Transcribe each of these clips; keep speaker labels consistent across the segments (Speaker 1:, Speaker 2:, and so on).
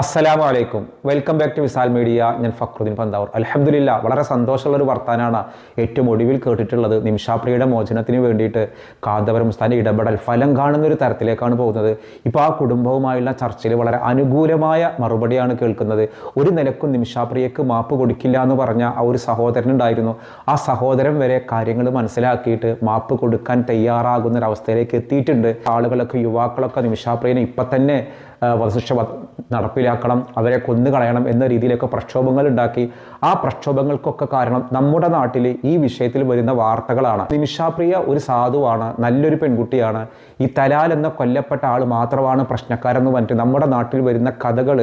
Speaker 1: അസ്സലാമു അലൈക്കും. Welcome back to Visal media ഞാൻ ഫക്രുദ്ദീൻ പന്താവൂർ. അലഹമില്ല വളരെ സന്തോഷമുള്ള ഒരു വർത്താനാണ് ഏറ്റവും ഒടുവിൽ കേട്ടിട്ടുള്ളത്. നിമിഷാപ്രിയയുടെ മോചനത്തിന് വേണ്ടിയിട്ട് കാന്തപുരം ഉസ്താദിന്റെ ഇടപെടൽ ഫലം കാണുന്ന ഒരു തരത്തിലേക്കാണ് പോകുന്നത്. ഇപ്പോൾ ആ കുടുംബവുമായുള്ള ചർച്ചയിൽ വളരെ അനുകൂലമായ മറുപടിയാണ് കേൾക്കുന്നത്. ഒരു നിലക്കും നിമിഷാപ്രിയക്ക് മാപ്പ് കൊടുക്കില്ല എന്ന് പറഞ്ഞ ആ ഒരു സഹോദരൻ ഉണ്ടായിരുന്നു. ആ സഹോദരൻ വരെ കാര്യങ്ങൾ മനസ്സിലാക്കിയിട്ട് മാപ്പ് കൊടുക്കാൻ തയ്യാറാകുന്ന ഒരു അവസ്ഥയിലേക്ക് എത്തിയിട്ടുണ്ട്. ആളുകളൊക്കെ യുവാക്കളൊക്കെ നിമിഷാപ്രിയനെ ഇപ്പം തന്നെ വധശിക്ഷ നടപ്പിലാക്കണം അവരെ കൊന്നുകളയണം എന്ന രീതിയിലൊക്കെ പ്രക്ഷോഭങ്ങൾ ഉണ്ടാക്കി. ആ പ്രക്ഷോഭങ്ങൾക്കൊക്കെ കാരണം നമ്മുടെ നാട്ടിൽ ഈ വിഷയത്തിൽ വരുന്ന വാർത്തകളാണ്. നിമിഷാപ്രിയ ഒരു സാധുവാണ് നല്ലൊരു പെൺകുട്ടിയാണ്. ഈ തലാൽ എന്ന കൊല്ലപ്പെട്ട ആൾ മാത്രമാണ് പ്രശ്നക്കാരെന്ന് പറഞ്ഞിട്ട് നമ്മുടെ നാട്ടിൽ വരുന്ന കഥകൾ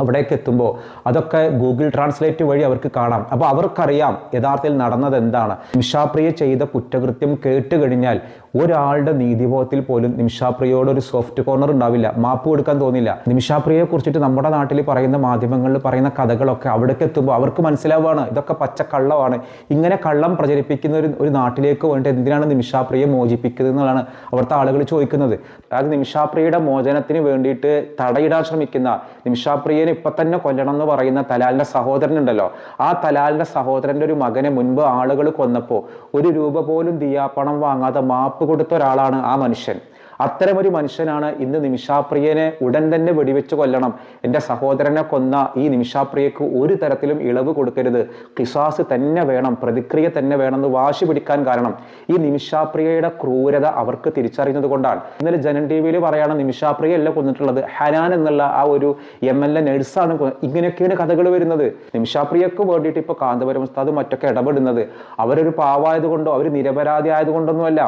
Speaker 1: അവിടേക്ക് എത്തുമ്പോൾ അതൊക്കെ ഗൂഗിൾ ട്രാൻസ്ലേറ്റ് വഴി അവർക്ക് കാണാം. അപ്പോൾ അവർക്കറിയാം യഥാർത്ഥത്തിൽ നടന്നത് എന്താണ്. നിമിഷാപ്രിയ ചെയ്ത കുറ്റകൃത്യം കേട്ട് കഴിഞ്ഞാൽ ഒരാളുടെ നീതിബോധത്തിൽ പോലും നിമിഷാപ്രിയോട് ഒരു സോഫ്റ്റ് കോർണർ ഉണ്ടാവില്ല. മാപ്പ് കൊടുക്കാൻ തോന്നില്ല. നിമിഷാപ്രിയയെ കുറിച്ചിട്ട് നമ്മുടെ നാട്ടിൽ പറയുന്ന മാധ്യമങ്ങളിൽ പറയുന്ന കഥകളൊക്കെ അവിടേക്ക് എത്തുമ്പോൾ അവർക്ക് മനസ്സിലാവുകയാണ്. ഇതൊക്കെ പച്ച കള്ളമാണ്. ഇങ്ങനെ കള്ളം പ്രചരിപ്പിക്കുന്ന ഒരു ഒരു നാട്ടിലേക്ക് വേണ്ടി എന്തിനാണ് നിമിഷാപ്രിയെ മോചിപ്പിക്കുന്നത് എന്നുള്ളതാണ് അവിടുത്തെ ആളുകൾ ചോദിക്കുന്നത്. അതായത് നിമിഷാപ്രിയയുടെ മോചനത്തിന് വേണ്ടിയിട്ട് തടയിടാൻ ശ്രമിക്കുന്ന നിമിഷാപ്രിയനെ ഇപ്പം തന്നെ കൊല്ലണം എന്ന് പറയുന്ന തലാലിന്റെ സഹോദരൻ ഉണ്ടല്ലോ. ആ തലാലിന്റെ സഹോദരന്റെ ഒരു മകനെ മുൻപ് ആളുകൾ കൊന്നപ്പോൾ ഒരു രൂപ പോലും ദിയാപ്പണം വാങ്ങാതെ മാപ്പ് കൊടുത്ത ഒരാളാണ് ആ മനുഷ്യൻ. അത്തരമൊരു മനുഷ്യനാണ് ഇന്ന് നിമിഷാപ്രിയനെ ഉടൻ തന്നെ വെടിവെച്ച് കൊല്ലണം. എന്റെ സഹോദരനെ കൊന്ന ഈ നിമിഷാപ്രിയക്ക് ഒരു തരത്തിലും ഇളവ് കൊടുക്കരുത്. കിസാസ് തന്നെ വേണം പ്രതിക്രിയ തന്നെ വേണമെന്ന് വാശി പിടിക്കാൻ കാരണം. ഈ നിമിഷാപ്രിയയുടെ ക്രൂരത അവർക്ക് തിരിച്ചറിയുന്നത് കൊണ്ടാണ്. ഇന്നലെ ജനൻ ടി വിയിൽ പറയാണ് നിമിഷാപ്രിയ അല്ല കൊന്നിട്ടുള്ളത്. ഹനാൻ എന്നുള്ള ആ ഒരു എം എൽ എ നഴ്സാണ് ഇങ്ങനെയൊക്കെയാണ് കഥകൾ വരുന്നത്. നിമിഷാപ്രിയക്ക് വേണ്ടിയിട്ട് ഇപ്പോൾ കാന്തപുരം ഉസ്താദും മറ്റൊക്കെ ഇടപെടുന്നത്. അവരൊരു പാവായതുകൊണ്ടോ അവർ നിരപരാധി ആയതുകൊണ്ടൊന്നുമല്ല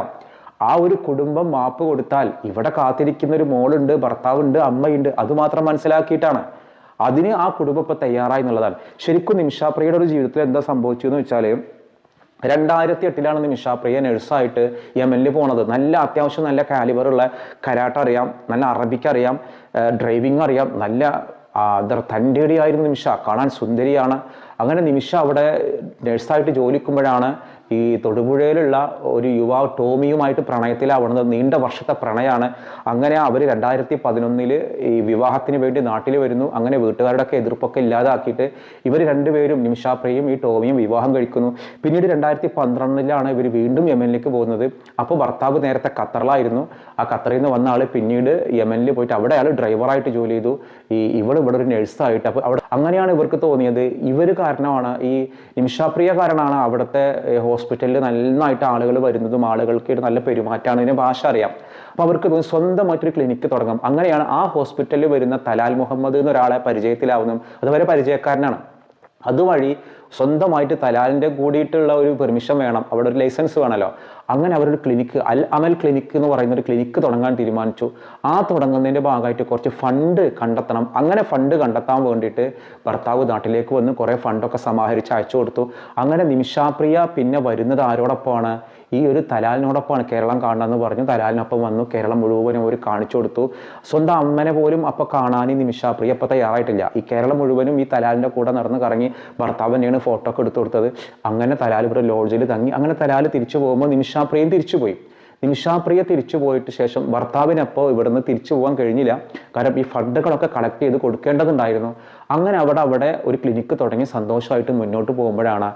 Speaker 1: ആ ഒരു കുടുംബം മാപ്പ് കൊടുത്താൽ ഇവിടെ കാത്തിരിക്കുന്ന ഒരു മോളുണ്ട് ഭർത്താവുണ്ട് അമ്മയുണ്ട്. അതുമാത്രം മനസ്സിലാക്കിയിട്ടാണ്. അതിന് ആ കുടുംബം ഇപ്പൊ തയ്യാറായി എന്നുള്ളതാണ്. ശരിക്കും നിമിഷാപ്രിയയുടെ ഒരു ജീവിതത്തിൽ എന്താ സംഭവിച്ചു എന്ന് വെച്ചാൽ രണ്ടായിരത്തി എട്ടിലാണ് നിമിഷാപ്രിയ നഴ്സായിട്ട് യമനിൽ പോണത്. നല്ല അത്യാവശ്യം നല്ല കാലിബറുള്ള കരാട്ട അറിയാം നല്ല അറബിക്ക് അറിയാം ഡ്രൈവിംഗ് അറിയാം നല്ല തന്റെടിയായിരുന്നു നിമിഷ. കാണാൻ സുന്ദരിയാണ്. അങ്ങനെ നിമിഷ അവിടെ നഴ്സായിട്ട് ജോലിക്കുമ്പോഴാണ് ഈ തൊടുപുഴയിലുള്ള ഒരു യുവാവ് ടോമിയുമായിട്ട് പ്രണയത്തിലാവുന്നത് നീണ്ട വർഷത്തെ പ്രണയമാണ് അങ്ങനെ അവർ രണ്ടായിരത്തി പതിനൊന്നിൽ ഈ വിവാഹത്തിന് വേണ്ടി നാട്ടിൽ വരുന്നു. അങ്ങനെ വീട്ടുകാരുടെ ഒക്കെ എതിർപ്പൊക്കെ ഇല്ലാതാക്കിയിട്ട് ഇവർ രണ്ടുപേരും നിമിഷാപ്രിയയും ഈ ടോമിയും വിവാഹം കഴിക്കുന്നു. പിന്നീട് രണ്ടായിരത്തി പന്ത്രണ്ടിലാണ് ഇവർ വീണ്ടും യമനിലേക്ക് പോകുന്നത്. അപ്പോൾ ഭർത്താവ് നേരത്തെ ഖത്തറിലായിരുന്നു. ആ ഖത്തറിൽ നിന്ന് വന്ന ആൾ പിന്നീട് യമനിൽ പോയിട്ട് അവിടെ അയാൾ ഡ്രൈവറായിട്ട് ജോലി ചെയ്തു. ഈ ഇവൾ ഇവിടെ ഒരു നഴ്സായിട്ട് അപ്പോൾ അവിടെ അങ്ങനെയാണ് ഇവർക്ക് തോന്നിയത്. ഇവർ കാരണമാണ് ഈ നിമിഷാപ്രിയ കാരണമാണ് അവിടുത്തെ ഹോസ്പിറ്റലിൽ നന്നായിട്ട് ആളുകൾ വരുന്നതും ആളുകൾക്ക് നല്ല പെരുമാറ്റമാണ് ഇതിന് ഭാഷ അറിയാം. അപ്പോൾ അവർക്ക് തോന്നി സ്വന്തമായിട്ടൊരു ക്ലിനിക്ക് തുടങ്ങാം. അങ്ങനെയാണ് ആ ഹോസ്പിറ്റലിൽ വരുന്ന തലാൽ മുഹമ്മദ് എന്നൊരാളെ പരിചയത്തിലാവുന്നതും അതുവരെ പരിചയക്കാരനാണ്. അതുവഴി സ്വന്തമായിട്ട് തലാലിന്റെ കൂടിയിട്ടുള്ള ഒരു പെർമിഷൻ വേണം. അവിടെ ഒരു ലൈസൻസ് വേണമല്ലോ അങ്ങനെ അവരൊരു ക്ലിനിക്ക് അൽ അമൽ ക്ലിനിക്ക് എന്ന് പറയുന്ന ഒരു ക്ലിനിക്ക് തുടങ്ങാൻ തീരുമാനിച്ചു. ആ തുടങ്ങുന്നതിന്റെ ഭാഗമായിട്ട് കുറച്ച് ഫണ്ട് കണ്ടെത്തണം. അങ്ങനെ ഫണ്ട് കണ്ടെത്താൻ വേണ്ടിയിട്ട് ഭർത്താവ് നാട്ടിലേക്ക് വന്ന് കുറേ ഫണ്ടൊക്കെ സമാഹരിച്ച് അയച്ചു കൊടുത്തു. അങ്ങനെ നിമിഷാപ്രിയ പിന്നെ വരുന്നത് ആരോടൊപ്പമാണ്? ഈ ഒരു തലാലിനോടൊപ്പമാണ് കേരളം കാണണമെന്ന് പറഞ്ഞു. തലാലിനൊപ്പം വന്നു. കേരളം മുഴുവനും അവർ കാണിച്ചു കൊടുത്തു. സ്വന്തം അമ്മനെ പോലും അപ്പോൾ കാണാൻ ഈ നിമിഷാപ്രിയ അപ്പോൾ തയ്യാറായിട്ടില്ല. ഈ കേരളം മുഴുവനും ഈ തലാലിന്റെ കൂടെ നടന്ന് കറങ്ങി ഭർത്താവ് തന്നെയാണ് ഫോട്ടോ ഒക്കെ എടുത്തു കൊടുത്തത്. അങ്ങനെ തലാൽ ഇവിടെ ലോഡ്ജിൽ തങ്ങി. അങ്ങനെ തലാൽ തിരിച്ചു പോകുമ്പോൾ തിരിച്ചു പോയി. നിമിഷാപ്രിയ തിരിച്ചു പോയിട്ട് ശേഷം ഭർത്താവിനപ്പോൾ ഇവിടുന്ന് തിരിച്ചു പോകാൻ കഴിഞ്ഞില്ല. കാരണം ഈ ഫണ്ടുകളൊക്കെ കളക്ട് ചെയ്ത് കൊടുക്കേണ്ടതുണ്ടായിരുന്നു. അങ്ങനെ അവിടെ അവിടെ ഒരു ക്ലിനിക്ക് തുടങ്ങി. സന്തോഷമായിട്ട് മുന്നോട്ട് പോകുമ്പോഴാണ്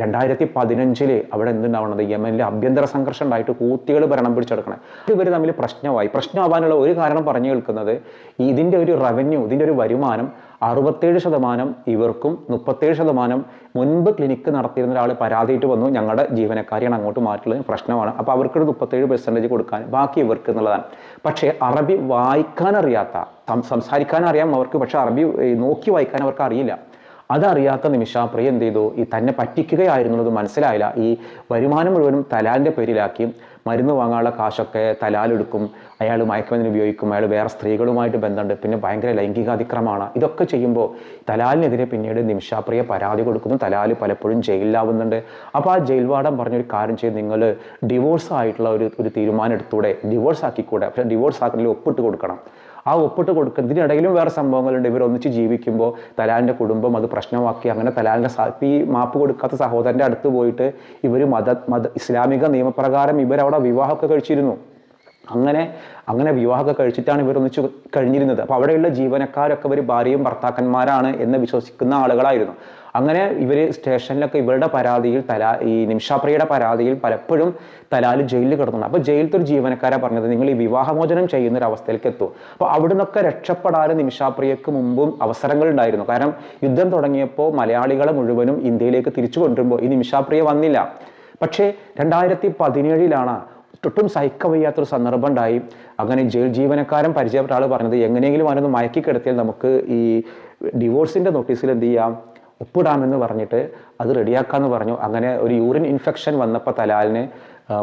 Speaker 1: രണ്ടായിരത്തി പതിനഞ്ചിൽ അവിടെ എന്തുണ്ടാവണത്? യമനിലെ ആഭ്യന്തര സംഘർഷം ഉണ്ടായിട്ട് കൂത്തികൾ ഭരണം പിടിച്ചെടുക്കണം. ഇവർ തമ്മിൽ പ്രശ്നമായി. പ്രശ്നമാവാനുള്ള ഒരു കാരണം പറഞ്ഞു കേൾക്കുന്നത് ഇതിന്റെ ഒരു റവന്യൂ ഇതിന്റെ ഒരു വരുമാനം അറുപത്തേഴ് ശതമാനം ഇവർക്കും മുപ്പത്തേഴ് ശതമാനം മുൻപ് ക്ലിനിക്ക് നടത്തിയിരുന്ന ഒരാൾ പരാതിയിട്ട് വന്നു. ഞങ്ങളുടെ ജീവനക്കാരെയാണ് അങ്ങോട്ട് മാറ്റുള്ളത് പ്രശ്നമാണ്. അപ്പോൾ അവർക്കൊരു മുപ്പത്തേഴ് പെർസെന്റേജ് കൊടുക്കാൻ ബാക്കി ഇവർക്ക് എന്നുള്ളതാണ്. പക്ഷേ അറബി വായിക്കാൻ അറിയാത്ത സംസാരിക്കാൻ അറിയാം അവർക്ക്. പക്ഷേ അറബി നോക്കി വായിക്കാൻ അവർക്ക് അറിയില്ല. അതറിയാത്ത നിമിഷാപ്രിയ എന്ത് ചെയ്തു? ഈ തന്നെ പറ്റിക്കുകയായിരുന്നുള്ളത് മനസ്സിലായില്ല. ഈ വരുമാനം മുഴുവനും തലാലിന്റെ പേരിലാക്കി മരുന്ന് വാങ്ങാനുള്ള കാശൊക്കെ തലാലെടുക്കും അയാൾ മയക്കുമരുന്ന് ഉപയോഗിക്കും. അയാൾ വേറെ സ്ത്രീകളുമായിട്ട് ബന്ധമുണ്ട്. പിന്നെ ഭയങ്കര ലൈംഗികാതിക്രമമാണ്. ഇതൊക്കെ ചെയ്യുമ്പോൾ തലാലിനെതിരെ പിന്നീട് നിമിഷാപ്രിയ പരാതി കൊടുക്കുന്നു. തലാൽ പലപ്പോഴും ജയിലിലാവുന്നുണ്ട്. അപ്പോൾ ആ ജയിൽവാടം പറഞ്ഞൊരു കാര്യം ചെയ്ത് നിങ്ങൾ ഡിവോഴ്സ് ആയിട്ടുള്ള ഒരു ഒരു തീരുമാനം എടുത്തൂടെ? ഡിവോഴ്സ് ആക്കിക്കൂടെ? പക്ഷേ ഡിവോഴ്സ് ആക്കുന്നതിൽ ഒപ്പിട്ട് കൊടുക്കണം. ആ ഒപ്പിട്ട് കൊടുക്കുന്നതിനിടയിലും വേറെ സംഭവങ്ങളുണ്ട്. ഇവർ ഒന്നിച്ച് ജീവിക്കുമ്പോൾ തലാലിന്റെ കുടുംബം അത് പ്രശ്നമാക്കി. അങ്ങനെ തലാലിന്റെ ഈ മാപ്പ് കൊടുക്കാത്ത സഹോദരന്റെ അടുത്ത് പോയിട്ട് ഇവർ മത മത ഇസ്ലാമിക നിയമപ്രകാരം ഇവരവിടെ വിവാഹമൊക്കെ കഴിച്ചിരുന്നു. അങ്ങനെ അങ്ങനെ വിവാഹമൊക്കെ കഴിച്ചിട്ടാണ് ഇവർ ഒന്നിച്ച് കഴിഞ്ഞിരുന്നത്. അപ്പോൾ അവിടെയുള്ള ജീവനക്കാരൊക്കെ ഇവർ ഭാര്യയും ഭർത്താക്കന്മാരാണ് എന്ന് വിശ്വസിക്കുന്ന ആളുകളായിരുന്നു. അങ്ങനെ ഇവർ സ്റ്റേഷനിലൊക്കെ ഇവരുടെ പരാതിയിൽ തലാ ഈ നിമിഷാപ്രിയയുടെ പരാതിയിൽ പലപ്പോഴും തലാൽ ജയിലിൽ കിടന്നുണ്ട് അപ്പോൾ ജയിലത്തെ ഒരു ജീവനക്കാരെ പറഞ്ഞത് നിങ്ങൾ ഈ വിവാഹമോചനം ചെയ്യുന്ന ഒരു അവസ്ഥയിലേക്ക് എത്തും. അപ്പോൾ അവിടെ നിന്നൊക്കെ രക്ഷപ്പെടാൻ നിമിഷാപ്രിയക്ക് മുമ്പും അവസരങ്ങൾ ഉണ്ടായിരുന്നു. കാരണം യുദ്ധം തുടങ്ങിയപ്പോൾ മലയാളികളെ മുഴുവനും ഇന്ത്യയിലേക്ക് തിരിച്ചു കൊണ്ടുവരുമ്പോൾ ഈ നിമിഷാപ്രിയ വന്നില്ല. പക്ഷേ രണ്ടായിരത്തി പതിനേഴിലാണ് ഒട്ടും സഹിക്കാൻ വയ്യാത്തൊരു സന്ദർഭം ഉണ്ടായി. അങ്ങനെ ജയിൽ ജീവനക്കാരൻ പരിചയപ്പെട്ട ആൾ പറഞ്ഞത് എങ്ങനെയെങ്കിലും അവനൊന്ന് മയക്കി കിടത്തിയാൽ നമുക്ക് ഈ ഡിവോഴ്സിന്റെ നോട്ടീസിൽ എന്ത് ചെയ്യാം? ഒപ്പിടാമെന്ന് പറഞ്ഞിട്ട് അത് റെഡിയാക്കാമെന്ന് പറഞ്ഞു. അങ്ങനെ ഒരു യൂറിൻ ഇൻഫെക്ഷൻ വന്നപ്പോൾ തലാലിന്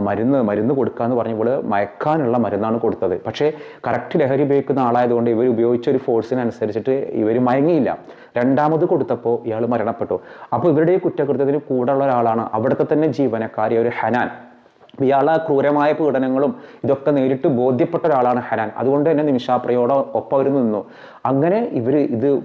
Speaker 1: മരുന്ന് മരുന്ന് കൊടുക്കാന്ന് പറഞ്ഞപ്പോൾ മയക്കാനുള്ള മരുന്നാണ് കൊടുത്തത്. പക്ഷേ കറക്റ്റ് ലഹരി ഉപയോഗിക്കുന്ന ആളായതുകൊണ്ട് ഇവർ ഉപയോഗിച്ച ഒരു ഫോഴ്സിനനുസരിച്ചിട്ട് ഇവർ മയങ്ങിയില്ല. രണ്ടാമത് കൊടുത്തപ്പോൾ ഇയാൾ മരണപ്പെട്ടു. അപ്പോൾ ഇവരുടെ കുറ്റകൃത്യത്തിന് കൂടെയുള്ള ഒരാളാണ് അവിടുത്തെ തന്നെ ജീവനക്കാരി ഒരു ഹനാൻ. ഇയാളെ ക്രൂരമായ പീഡനങ്ങളും ഇതൊക്കെ നേരിട്ട് ബോധ്യപ്പെട്ട ഒരാളാണ് ഹരാൻ. അതുകൊണ്ട് തന്നെ നിമിഷാപ്രയോട് ഒപ്പം അവർ നിന്നു. അങ്ങനെ ഇവർ ഇത്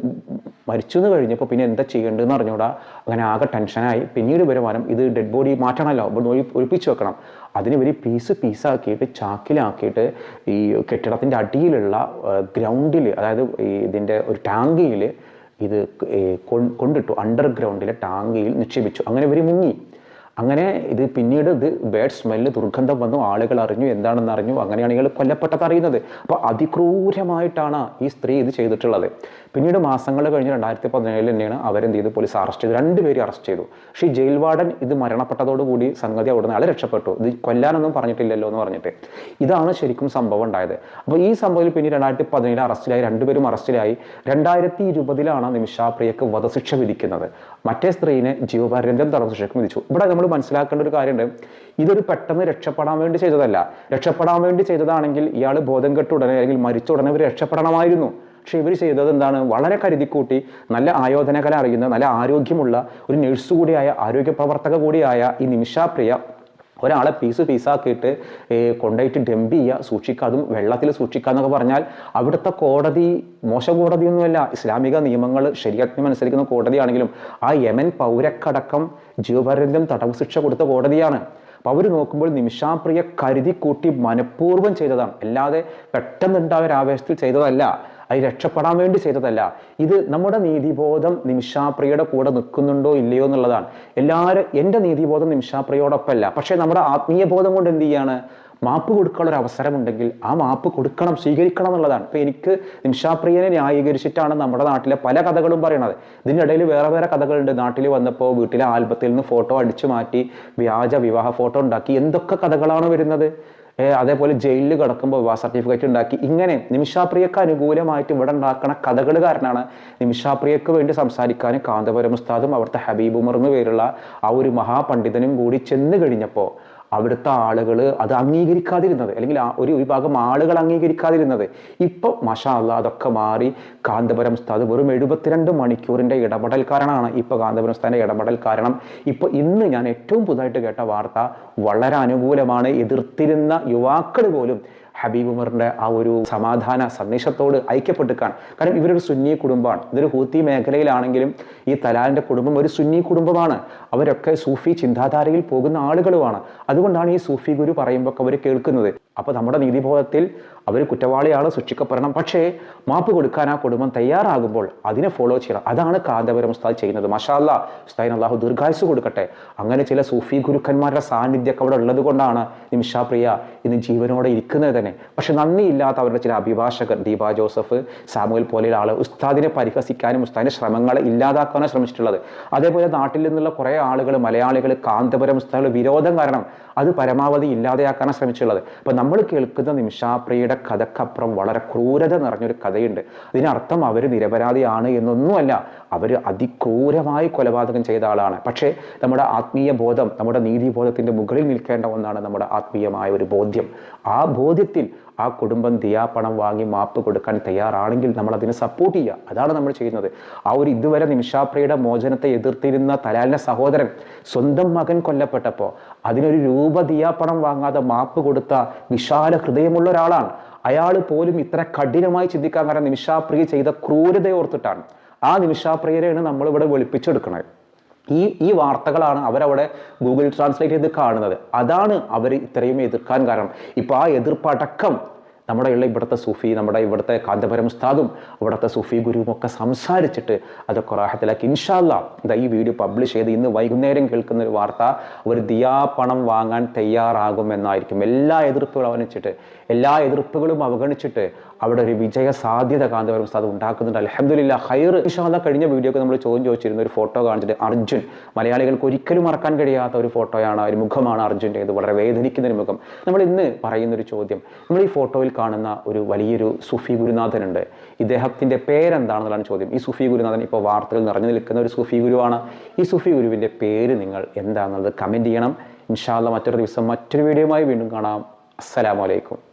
Speaker 1: മരിച്ചു എന്ന് കഴിഞ്ഞപ്പോൾ പിന്നെ എന്താ ചെയ്യേണ്ടതെന്ന് അറിഞ്ഞൂടാ. അങ്ങനെ ആകെ ടെൻഷനായി. പിന്നീട് വരുമാനം ഇത് ഡെഡ് ബോഡി മാറ്റണമല്ലോ ഒഴിപ്പിച്ചു ഒഴി- ഒഴിപ്പിച്ച് വെക്കണം. അതിന് ഇവർ പീസ് പീസാക്കിയിട്ട് ചാക്കിലാക്കിയിട്ട് ഈ കെട്ടിടത്തിന്റെ അടിയിലുള്ള ഗ്രൗണ്ടിൽ അതായത് ഈ ഇതിന്റെ ഒരു ടാങ്കിയിൽ ഇത് കൊണ്ടിട്ടു. അണ്ടർഗ്രൗണ്ടിലെ ടാങ്കിയിൽ നിക്ഷേപിച്ചു. അങ്ങനെ ഇവർ മുങ്ങി. അങ്ങനെ ഇത് പിന്നീട് ഇത് ബാഡ് സ്മെല്ല് ദുർഗന്ധം വന്നു. ആളുകൾ അറിഞ്ഞു എന്താണെന്ന് അറിഞ്ഞു. അങ്ങനെയാണ് ഇയാൾ കൊല്ലപ്പെട്ടത് അറിയുന്നത്. അപ്പോൾ അതിക്രൂരമായിട്ടാണ് ഈ സ്ത്രീ ഇത് ചെയ്തിട്ടുള്ളത്. പിന്നീട് മാസങ്ങൾ കഴിഞ്ഞ് രണ്ടായിരത്തി പതിനേഴിൽ തന്നെയാണ് അവരെന്ത് ചെയ്തു പോലീസ് അറസ്റ്റ് ചെയ്തു. രണ്ടുപേരും അറസ്റ്റ് ചെയ്തു. പക്ഷേ ഈ ജയിൽ വാർഡൻ ഇത് മരണപ്പെട്ടതോടുകൂടി സംഗതി അവിടെ നിന്ന് ആൾ രക്ഷപ്പെട്ടു. ഇത് കൊല്ലാനൊന്നും പറഞ്ഞിട്ടില്ലല്ലോ എന്ന് പറഞ്ഞിട്ട്. ഇതാണ് ശരിക്കും സംഭവം ഉണ്ടായത്. അപ്പോൾ ഈ സംഭവത്തിൽ പിന്നെ രണ്ടായിരത്തി പതിനേഴ് അറസ്റ്റിലായി രണ്ടുപേരും അറസ്റ്റിലായി രണ്ടായിരത്തി ഇരുപതിലാണ് നിമിഷാപ്രിയക്ക് വധശിക്ഷ വിധിക്കുന്നത്. മറ്റേ സ്ത്രീനെ ജീവപര്യന്തം തടവ് ശിക്ഷയ്ക്ക് വിധിച്ചു. ഇവിടെ നമ്മൾ മനസ്സിലാക്കേണ്ട ഒരു കാര്യമുണ്ട്. ഇതൊരു പെട്ടെന്ന് രക്ഷപ്പെടാൻ വേണ്ടി ചെയ്തതല്ല. രക്ഷപ്പെടാൻ വേണ്ടി ചെയ്തതാണെങ്കിൽ ഇയാൾ ബോധം കെട്ട ഉടനെ അല്ലെങ്കിൽ മരിച്ച ഉടനെ ഇവർ രക്ഷപ്പെടണമായിരുന്നു. പക്ഷെ ഇവർ ചെയ്തത് എന്താണ്? വളരെ കരുതിക്കൂട്ടി നല്ല ആയോധനകല അറിയുന്ന നല്ല ആരോഗ്യമുള്ള ഒരു നഴ്സ് കൂടിയായ ആരോഗ്യ പ്രവർത്തക കൂടിയായ ഈ നിമിഷാപ്രിയ ഒരാളെ പീസ് പീസാക്കിയിട്ട് കൊണ്ടുപോയിട്ട് ഡംപ് ചെയ്യുക സൂക്ഷിക്കുക അതും വെള്ളത്തിൽ സൂക്ഷിക്കുക എന്നൊക്കെ പറഞ്ഞാൽ അവിടുത്തെ കോടതി മോശം കോടതിയൊന്നുമല്ല. ഇസ്ലാമിക നിയമങ്ങൾ ശരിയാജ്ഞം അനുസരിക്കുന്ന കോടതിയാണെങ്കിലും ആ യമൻ പൗരക്കടക്കം ജീവപര്യന്തം തടവ് ശിക്ഷ കൊടുത്ത കോടതിയാണ്. അപ്പോൾ അവർ നോക്കുമ്പോൾ നിമിഷാപ്രിയ കരുതി കൂട്ടി മനഃപൂർവം ചെയ്തതാണ്. അല്ലാതെ പെട്ടെന്നുണ്ടായ ഒരു ആവേശത്തിൽ ചെയ്തതല്ല. അത് രക്ഷപ്പെടാൻ വേണ്ടി ചെയ്തതല്ല. ഇത് നമ്മുടെ നീതിബോധം നിമിഷാപ്രിയയുടെ കൂടെ നിൽക്കുന്നുണ്ടോ ഇല്ലയോ എന്നുള്ളതാണ്. എല്ലാവരും എന്റെ നീതിബോധം നിമിഷാപ്രിയോടൊപ്പമല്ല പക്ഷേ നമ്മുടെ ആത്മീയ ബോധം കൊണ്ട് എന്ത് ചെയ്യാണ്? മാപ്പ് കൊടുക്കാനുള്ള ഒരു അവസരമുണ്ടെങ്കിൽ ആ മാപ്പ് കൊടുക്കണം സ്വീകരിക്കണം എന്നുള്ളതാണ്. ഇപ്പം എനിക്ക് നിമിഷാപ്രിയനെ ന്യായീകരിച്ചിട്ടാണ് നമ്മുടെ നാട്ടിലെ പല കഥകളും പറയണത് ഇതിനിടയിൽ വേറെ വേറെ കഥകളുണ്ട്. നാട്ടിൽ വന്നപ്പോൾ വീട്ടിലെ ആൽബത്തിൽ നിന്ന് ഫോട്ടോ അടിച്ചു മാറ്റി വ്യാജ വിവാഹ ഫോട്ടോ ഉണ്ടാക്കി. എന്തൊക്കെ കഥകളാണ് വരുന്നത്? അതേപോലെ ജയിലിൽ കിടക്കുമ്പോൾ വിവാഹ സർട്ടിഫിക്കറ്റ് ഉണ്ടാക്കി. ഇങ്ങനെ നിമിഷാപ്രിയക്ക് അനുകൂലമായിട്ട് ഇവിടെ ഉണ്ടാക്കുന്ന കഥകൾ കാരണമാണ് നിമിഷാപ്രിയക്ക് വേണ്ടി സംസാരിക്കാൻ കാന്തപുരം ഉസ്താദും അവിടുത്തെ ഹബീബ് ഉമർ എന്നു പേരുള്ള ആ ഒരു മഹാപണ്ഡിതനും കൂടി ചെന്ന് കഴിഞ്ഞപ്പോൾ അവിടുത്തെ ആളുകൾ അത് അംഗീകരിക്കാതിരുന്നത്. അല്ലെങ്കിൽ ഒരു വിഭാഗം ആളുകൾ അംഗീകരിക്കാതിരുന്നത്. ഇപ്പം മഷാല്ല അതൊക്കെ മാറി കാന്തപുരം ഉസ്താദ് വെറും എഴുപത്തിരണ്ട് മണിക്കൂറിന്റെ ഇടപെടൽ കാരണമാണ് ഇപ്പോൾ കാന്തപുരം ഉസ്താദിന്റെ ഇടപെടൽ കാരണം. ഇപ്പോൾ ഇന്ന് ഞാൻ ഏറ്റവും പുതുതായിട്ട് കേട്ട വാർത്ത വളരെ അനുകൂലമാണ്. എതിർത്തിരുന്ന യുവാക്കൾ പോലും ഹബീബ് ഉമറിന്റെ ആ ഒരു സമാധാന സന്ദേശത്തോട് ഐക്യപ്പെട്ടിക്കാണ് കാരണം ഇവരൊരു സുന്നി കുടുംബമാണ്. ഇതൊരു ഹൂത്തി മേഖലയിലാണെങ്കിലും ഈ തലാലിന്റെ കുടുംബം ഒരു സുന്നി കുടുംബമാണ്. അവരൊക്കെ സൂഫി ചിന്താധാരയിൽ പോകുന്ന ആളുകളുമാണ്. അതുകൊണ്ടാണ് ഈ സൂഫി ഗുരു പറയുമ്പോൾ അവർ കേൾക്കുന്നത്. അപ്പോൾ നമ്മുടെ നീതിബോധത്തിൽ അവർ കുറ്റവാളിയാണ് ശിക്ഷിക്കപ്പെടണം. പക്ഷേ മാപ്പ് കൊടുക്കാൻ ആ കുടുംബം തയ്യാറാകുമ്പോൾ അതിനെ ഫോളോ ചെയ്യണം. അതാണ് കാന്തപുരം ഉസ്താദ് ചെയ്യുന്നത്. മഷാല്ല ഉസ്താദിന് അള്ളാഹു ദീർഘായുസ് കൊടുക്കട്ടെ. അങ്ങനെ ചില സൂഫി ഗുരുക്കന്മാരുടെ സാന്നിധ്യമൊക്കെ അവിടെ ഉള്ളത് കൊണ്ടാണ് നിമിഷാപ്രിയ ഇന്ന് ജീവനോടെ ഇരിക്കുന്നത് തന്നെ. പക്ഷെ നന്ദിയില്ലാത്ത അവരുടെ ചില അഭിഭാഷകർ ദീപ ജോസഫ് സാമുവൽ പോലെയുള്ള ആൾ ഉസ്താദിനെ പരിഹസിക്കാനും ഉസ്താദിന്റെ ശ്രമങ്ങളെ ഇല്ലാതാക്കാനും ശ്രമിച്ചിട്ടുള്ളത്. അതേപോലെ നാട്ടിൽ നിന്നുള്ള കുറേ ആളുകൾ മലയാളികൾ കാന്തപുരം ഉസ്താദുടെ വിരോധം കാരണം അത് പരമാവധി ഇല്ലാതെയാക്കാനാണ് ശ്രമിച്ചിട്ടുള്ളത്. അപ്പോൾ നമ്മൾ കേൾക്കുന്ന നിമിഷാപ്രിയയുടെ കഥക്കപ്പുറം വളരെ ക്രൂരത നിറഞ്ഞൊരു കഥയുണ്ട്. അതിനർത്ഥം അവർ നിരപരാധിയാണ് എന്നൊന്നുമല്ല. അവർ അതിക്രൂരമായി കൊലപാതകം ചെയ്ത ആളാണ്. പക്ഷേ നമ്മുടെ ആത്മീയ ബോധം നമ്മുടെ നീതിബോധത്തിന്റെ മുകളിൽ നിൽക്കേണ്ട ഒന്നാണ് നമ്മുടെ ആത്മീയമായ ഒരു ബോധ്യം. ആ ബോധ്യത്തിൽ ആ കുടുംബം ദിയാപണം വാങ്ങി മാപ്പ് കൊടുക്കാൻ തയ്യാറാണെങ്കിൽ നമ്മൾ അതിനെ സപ്പോർട്ട് ചെയ്യുക. അതാണ് നമ്മൾ ചെയ്യുന്നത്. ആ ഒരു ഇതുവരെ നിമിഷാപ്രിയുടെ മോചനത്തെ എതിർത്തിരുന്ന തലാലിന്റെ സഹോദരൻ സ്വന്തം മകൻ കൊല്ലപ്പെട്ടപ്പോൾ അതിനൊരു രൂപ ദിയാപണം വാങ്ങാതെ മാപ്പ് കൊടുത്ത വിശാല ഹൃദയമുള്ള ഒരാളാണ്. അയാൾ പോലും ഇത്ര കഠിനമായി ചിന്തിക്കാൻ കാരണം നിമിഷാപ്രിയ ചെയ്ത ക്രൂരതയെ ഓർത്തിട്ടാണ്. ആ നിമിഷാപ്രിയരെയാണ് നമ്മളിവിടെ വെളുപ്പിച്ചെടുക്കുന്നത് ഈ ഈ വാർത്തകളാണ് അവരവിടെ ഗൂഗിൾ ട്രാൻസ്ലേറ്റ് ചെയ്ത് കാണുന്നത്. അതാണ് അവർ ഇത്രയും എതിർക്കാൻ കാരണം. ഇപ്പോൾ ആ എതിർപ്പടക്കം നമ്മുടെ ഉള്ള ഇവിടുത്തെ സൂഫി നമ്മുടെ ഇവിടുത്തെ കാന്തപുരം ഉസ്താദും ഇവിടുത്തെ സൂഫി ഗുരുവും ഒക്കെ സംസാരിച്ചിട്ട് അതൊക്കെ റാഹത്തിലാക്കി ഇൻഷാല്ല എന്താ ഈ വീഡിയോ പബ്ലിഷ് ചെയ്ത് ഇന്ന് വൈകുന്നേരം കേൾക്കുന്ന ഒരു വാർത്ത ഒരു ദിയാ പണം വാങ്ങാൻ തയ്യാറാകുമെന്നായിരിക്കും. എല്ലാ എതിർപ്പുകളും അവഗണിച്ചിട്ട് എല്ലാ എതിർപ്പുകളും അവഗണിച്ചിട്ട് അവിടെ ഒരു വിജയ സാധ്യത കാന്തപുരം ഉസ്താദ് ഉണ്ടാക്കുന്നുണ്ട്. അലഹമ്മദില്ല ഹൈർ ഇഷാദ കഴിഞ്ഞ വീഡിയോക്ക് നമ്മൾ ചോദ്യം ചോദിച്ചിരുന്ന ഒരു ഫോട്ടോ കാണിച്ചിട്ട് അർജുൻ. മലയാളികൾക്ക് ഒരിക്കലും മറക്കാൻ കഴിയാത്ത ഒരു ഫോട്ടോയാണ് ഒരു മുഖമാണ് അർജുന്റെ. ഇത് വളരെ വേദനിക്കുന്ന ഒരു മുഖം. നമ്മൾ ഇന്ന് പറയുന്ന ഒരു ചോദ്യം. നമ്മൾ ഈ ഫോട്ടോയിൽ കാണുന്ന ഒരു വലിയൊരു സുഫി ഗുരുനാഥനുണ്ട്. ഇദ്ദേഹത്തിന്റെ പേരെന്താണെന്നുള്ളതാണ് ചോദ്യം. ഈ സുഫി ഗുരുനാഥൻ ഇപ്പോൾ വാർത്തകൾ നിറഞ്ഞു നിൽക്കുന്ന ഒരു സുഫി ഗുരുവാണ്. ഈ സുഫി ഗുരുവിന്റെ പേര് നിങ്ങൾ എന്താണെന്നുള്ളത് കമന്റ് ചെയ്യണം. ഇൻഷാല്ല മറ്റൊരു ദിവസം മറ്റൊരു വീഡിയോയുമായി വീണ്ടും കാണാം. അസ്സലാമലൈക്കും